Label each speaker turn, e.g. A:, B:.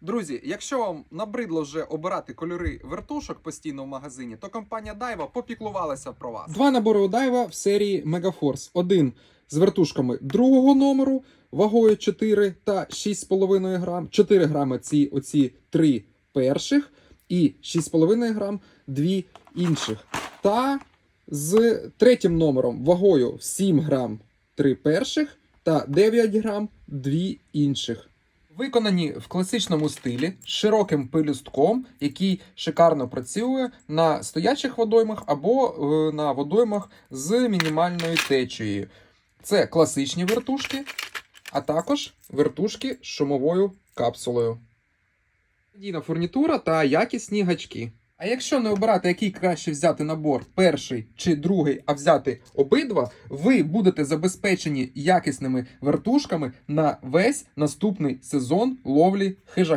A: Друзі, якщо вам набридло вже обирати кольори вертушок постійно в магазині, то компанія Дайва попіклувалася про вас.
B: Два набори у Дайва в серії Megaforce. Один з вертушками другого номеру вагою 4 та 6,5 грам. 4 грами ці оці три перших і 6,5 грам дві інших. Та з третім номером вагою в 7 грам три перших та 9 грам дві інших. Виконані в класичному стилі з широким пилюстком, який шикарно працює на стоячих водоймах або е, на водоймах з мінімальною течією. Це класичні вертушки, а також вертушки з шумовою капсулою. Надійна фурнітура та якісні гачки. А якщо не обирати, який краще взяти набор, перший чи другий, а взяти обидва, ви будете забезпечені якісними вертушками на весь наступний сезон ловлі хижака.